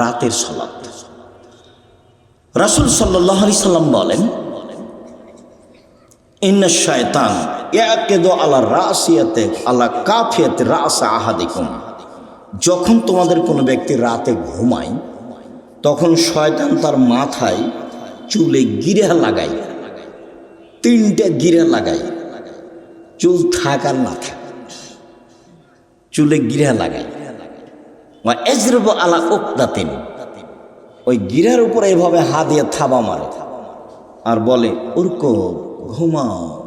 রাতের সলাত। রাসুল সাল্লাহ আলি সাল্লাম বলেন আলা আলা কাফিয়াতে যখন তোমাদের কোনো ব্যক্তি রাতে ঘুমায়, তখন শয়তান তার মাথায় চুলে গিরা লাগায়, তিনটে গিরা লাগায়, চুল থাক আর না থাক, চুলে গিরা লাগায়। বা এজরব আলা ওকদাতিন ওই গিরার উপরে এভাবে হাত দিয়ে থাবা মারে। আর বলে, উর্ক, ঘুমাও।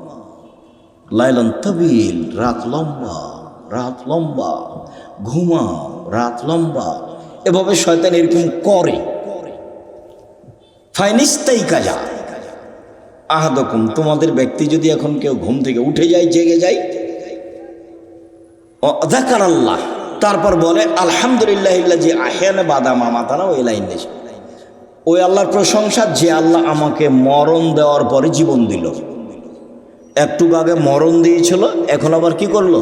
লাইলন তবিল, রাত লম্বা রাত লম্বা। ঘুমাও, রাত লম্বা। এভাবে শয়তান এরকম করে। ফাইনিস্তাই কাজা আহাদকুম, তোমাদের ব্যক্তি যদি এখন কেউ ঘুম থেকে উঠে যায়, জেগে যায়। অদাকার আল্লাহ তারপর বলে, আলহামদুলিল্লাহ যে আহেন বাদাম আমাতানা ওই লাইন দেশে ওই আল্লাহর প্রশংসা, যে আল্লাহ আমাকে মরণ দেওয়ার পরে জীবন দিল। একটু আগে মরণ দিয়েছিল, এখন আবার কি করল?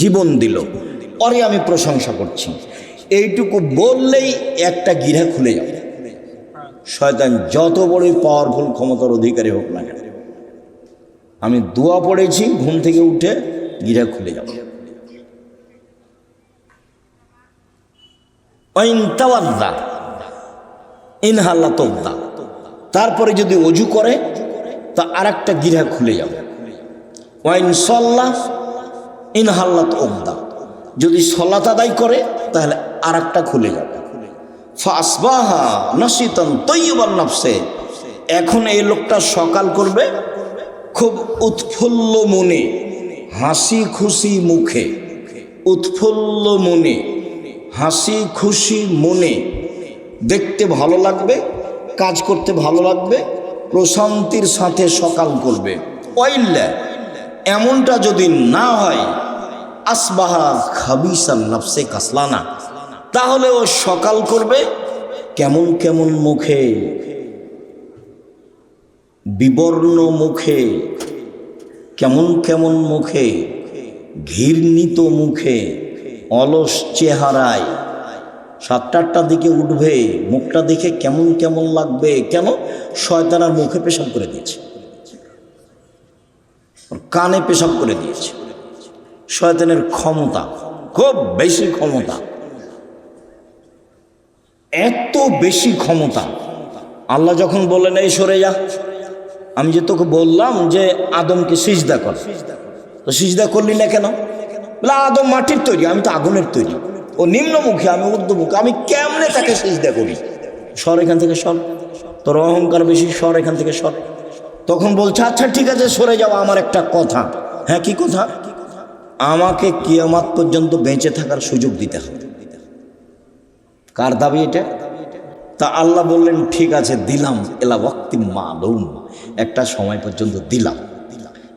জীবন দিল। পরে আমি প্রশংসা করছি। এইটুকু বললেই একটা গিরা খুলে যাবে। শয়তান যত বড়ই পাওয়ারফুল ক্ষমতার অধিকারী হোক না কেন, আমি দোয়া পড়েছি, ঘুম থেকে উঠে গিরা খুলে যাবে। তারপরে যদি অজু করে, তা আর একটা গিরা খুলে যাবে। ওয়াইন সল্লাহ ইনহাল্লাত ওগদা যদি সলাত আদায় করে, তাহলে আর একটা খুলে যাবে। ফাসবাহা নসিতন তৈবান নফসে। এখন এই লোকটা সকাল করবে, খুব উৎফুল্ল মনে, হাসি খুশি মুখে, উৎফুল্ল মনে। হাসি খুশি মনে দেখতে ভালো লাগবে, কাজ করতে ভালো লাগবে, প্রশান্তির সাথে সকাল করবে। ওয়াইল্লা, এমনটা যদি না হয়, আসবাহা খাবিসান নফসে কাসলানা। তাহলে ও সকাল করবে কেমন কেমন মুখে? বিবর্ণ মুখে, কেমন কেমন মুখে, ঘৃণিত মুখে। অলস চেহারায়। সাতটা আটটার দিকে উঠবে, মুখটা দেখে কেমন কেমন লাগবে, কেন শয়তানার মুখে পেশাব করে দিয়েছে। কানে পেশাব করে দিয়েছে। শয়তানের ক্ষমতা, খুব বেশি ক্ষমতা। এত বেশি ক্ষমতা। আল্লাহ যখন বললেন, এই সরে যা আমি যে তোকে বললাম যে আদমকে সিজদা কর। তো সিজদা করলি না কেন? বলে, আদম মাটির তৈরি, আমি তো আগুনের তৈরি। ও নিম্নমুখী, আমি ঊর্ধ্বমুখী, আমি কেমনে তাকে সিজদা করি? সর এখান থেকে সর। তোর অহংকার বেশি সর এখান থেকে সর। তখন বলছে আচ্ছা ঠিক আছে, সরে যাও, আমার একটা কথা। হ্যাঁ কি কথা? আমাকে কিয়ামাত পর্যন্ত বেঁচে থাকার সুযোগ দিতে হবে। কার দাবি এটা? তা আল্লাহ বললেন, ঠিক আছে, দিলাম, এলা ওয়াক্তি মালুম। একটা সময় পর্যন্ত দিলাম।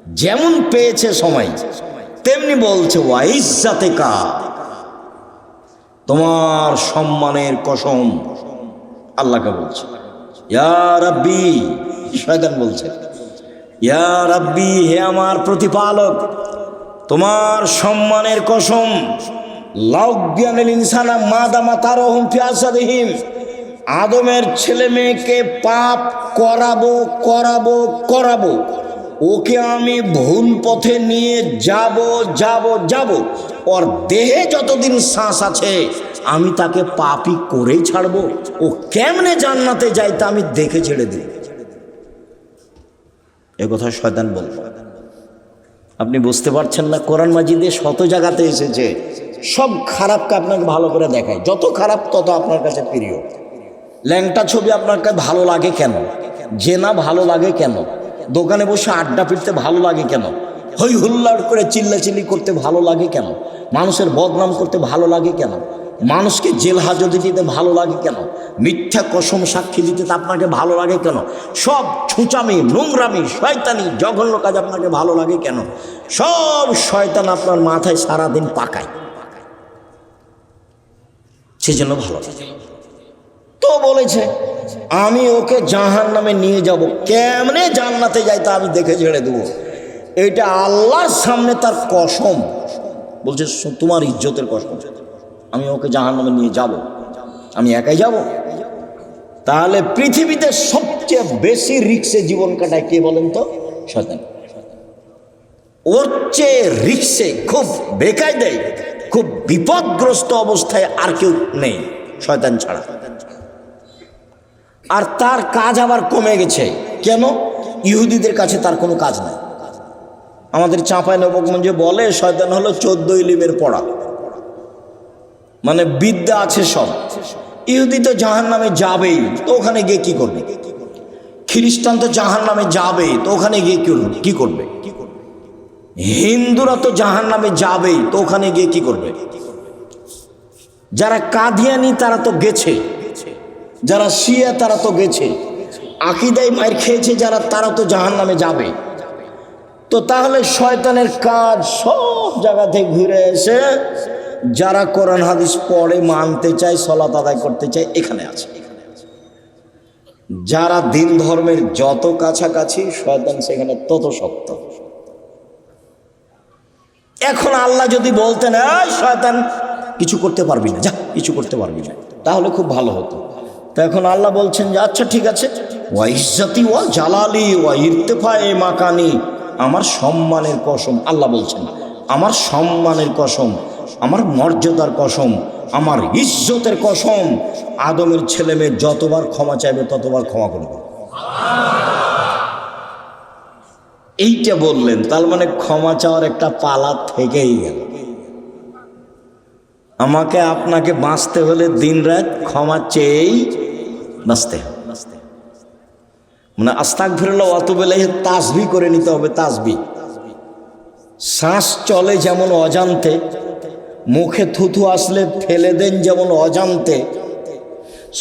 যেমন পেয়েছে সময়। তেমনি বলছে ওয়াইজাতে কা তোমার সম্মানের কসম আল্লাহকে বলছে। ইয়া রাব্বি, শয়তান বলছে, ইয়া রাব্বি, হে আমার প্রতিপালক, তোমার সম্মানের কসম ইনসানা মা দামা তার অহম ফিয়াসাদিহীন আদমের ছেলে মেয়েকে পাপ করাবো করাবো করাবো। ওকে আমি ভুল পথে নিয়ে যাব যাব যাব। ওর দেহে যতদিন শ্বাস আছে, আমি তাকে পাপি করেই ছাড়বো। ও কেমনে জান্নাতে যায় তা আমি দেখে ছেড়ে দিই। এ কথা শয়তান বলব আপনি বুঝতে পারছেন না, কোরআন মাজিদে শত জায়গাতে এসেছে। সব খারাপকে আপনাকে ভালো করে দেখায়। যত খারাপ, তত আপনার কাছে প্রিয়। ল্যাংটা ছবি আপনার কাছে ভালো লাগে কেন? জেনা ভালো লাগে কেন? দোকানে বসে আড্ডা পিটতে ভালো লাগে কেন? হই হুল্লাড় করে চিল্লাচিল্লি করতে ভালো লাগে কেন? মানুষের বদনাম করতে ভালো লাগে কেন? মানুষকে জেল হাজতে দিতে ভালো লাগে কেন? মিথ্যা কসম সাক্ষী দিতে আপনাকে ভালো লাগে কেন? সব ছুঁচামি, নোংরামি, শয়তানি, জঘন্য কাজ আপনাকে ভালো লাগে কেন? সব শয়তান আপনার মাথায় সারাদিন পাকায়। সেজন্য ভালো তো বলেছে আমি ওকে জাহান নামে নিয়ে যাব। কেমনে জান্নাতে যাই তা আমি দেখে ছেড়ে দেবো। এটা আল্লাহর সামনে তার কসম। বলছে তোমার ইজ্জতের কসম। আমি ওকে জাহান নামে নিয়ে যাব। আমি একাই যাব? তাহলে পৃথিবীতে সবচেয়ে বেশি রিক্সে জীবন কাটায় কে বলেন তো? শয়তান। ওর চেয়ে রিক্সে খুব বেকায় দেয় খুব বিপদগ্রস্ত অবস্থায় আর কেউ নেই, শয়তান ছাড়া। আর তার কাজ আবার কমে গেছে। কেন? ইহুদিদের কাছে তার কোনো কাজ নাই। আমাদের চাঁপায় নবগঞ্জে বলে, শয়তান হলো চোদ্দ ইলিমের পড়া। মানে বিদ্যা আছে সব। ইহুদি তো জাহান নামে যাবেই, তো ওখানে গিয়ে কি করবে? খ্রিস্টান তো জাহান নামে যাবে তো ওখানে গিয়ে কি করবে? কি করবে? হিন্দুরা তো জাহান নামে যাবেই, তো ওখানে গিয়ে কি করবে? যারা কাঁদিয়ানি, তারা তো গেছে। যারা শিয়া, তারা তো গেছে। আকিদাই মায়ের খেয়েছে যারা, তারা তো জাহান নামে যাবে। তো তাহলে শয়তানের কাজ সব জায়গা থেকে ঘুরে এসে যারা কোরআন, হাদিস পড়ে, মানতে চায় সলাত আদায় করতে চায়, এখানে আছে। যারা দিন ধর্মের যত কাছাকাছি, শয়তান সেখানে তত শক্ত। এখন আল্লাহ যদি বলতেন শয়তান, কিছু করতে পারবি না, যা, কিছু করতে পারবি না। তাহলে খুব ভালো হতো। তো এখন আল্লাহ বলছেন যে আচ্ছা ঠিক আছে। ওয়া ইজ্জতি ওয়া জালালি ওয়া ইরতেফায়ে মাকানি। আমার সম্মানের কসম, আল্লাহ বলছেন, আমার সম্মানের কসম, আমার মর্যাদার কসম, আমার ইজ্জতের কসম, আদমের ছেলে মেয়ে যতবার ক্ষমা চাইবে, ততবার ক্ষমা করবে। এইটা বললেন, তার মানে ক্ষমা চাওয়ার একটা পালা থেকেই গেল। আমাকে আপনাকে বাঁচতে হলে দিন রাত ক্ষমা চেয়েই বাঁচতে মানে আস্তাক ফিরল অত বেলে তাসবি করে নিতে হবে, তাসবি। শ্বাস চলে যেমন অজান্তে, মুখে থুথু আসলে ফেলে দেন যেমন অজান্তে,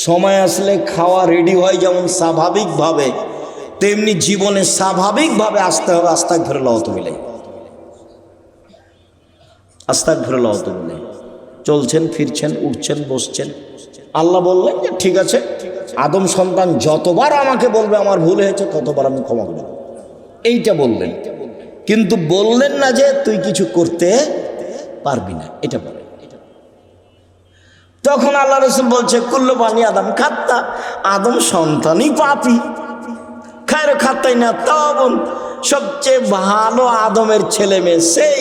সময় আসলে খাওয়া রেডি হয় যেমন স্বাভাবিকভাবে, তেমনি জীবনে স্বাভাবিকভাবে আসতে হবে আস্তাক ফেরল অত বেলে আস্তাক ফেরল অত বেলে চলছেন, ফিরছেন, উঠছেন, বসছেন। আল্লাহ বললেন যে, ঠিক আছে আদম সন্তান যতবার আমাকে বলবে আমার ভুল হয়েছে, ততবার আমি ক্ষমা করে। এইটা বললেন। কিন্তু বললেন না যে তুই কিছু করতে পারবি না, এটা বলে তখন আল্লাহ রসুল বলছে, কুল্ল বানি আদম খাত্তা, আদম সন্তানই পাপি। খায়ের খাত্তাই না তবন সবচেয়ে ভালো আদমের ছেলে মেয়ে সেই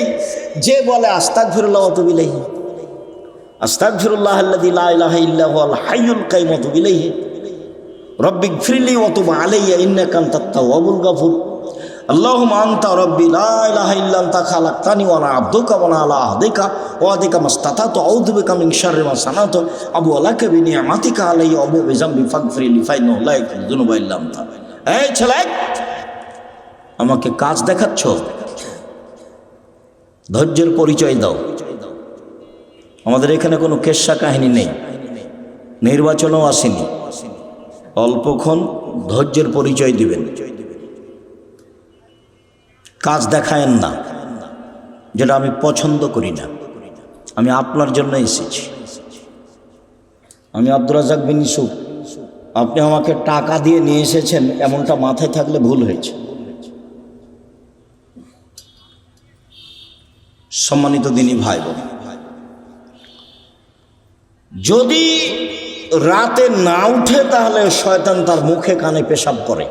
যে বলে আস্তাক ফিরুল্লাহ অতবিলাহি আস্তাগফিরুল্লাহ আল্লাযী লা ইলাহা ইল্লা হুয়াল রব্বিক ফিরলি ওয়া তুব আলাইয়া, ইন্নাকা আনতাত তাওয়াবুল গাফুর। আল্লাহুম্মা আনতা রব্বি লা ইলাহা ইল্লা আনতা খালাকতানি ওয়া আনা আবদুকা ওয়া আলা আহদিকা। ওয়া আদিকা মাস্তাতাতু, আউযু বিকা মিন শাররি মা সানাতু। আবু আলাকা বিনিয়ামাতিকা আলাইয়া আবু বিজামবি ফাগফিরলি ফাইন্নাহু লা ইয়াগফিরু যুনুবা ইল্লা আনতা। এই ছেলে, আমাকে কাজ দেখাচ্ছ? ধৈর্যের পরিচয় দাও। আমাদের এখানে কোনো কেশা কাহিনী নেই। নির্বাচনও আসেনি। অল্পক্ষণ ধৈর্যের পরিচয় দিবেন। কাজ দেখায়েন না, যেটা আমি পছন্দ করি না। আমি আপনার জন্য এসেছি। আমি আব্দুর রাজাক বিন ইসুফ আপনি আমাকে টাকা দিয়ে নিয়ে এসেছেন, এমনটা মাথায় থাকলে ভুল হয়েছে। সম্মানিত দিনী ভাই বোন যদি রাতে না উঠে তাহলে শয়তান তার মুখে কানে পেশাব করে।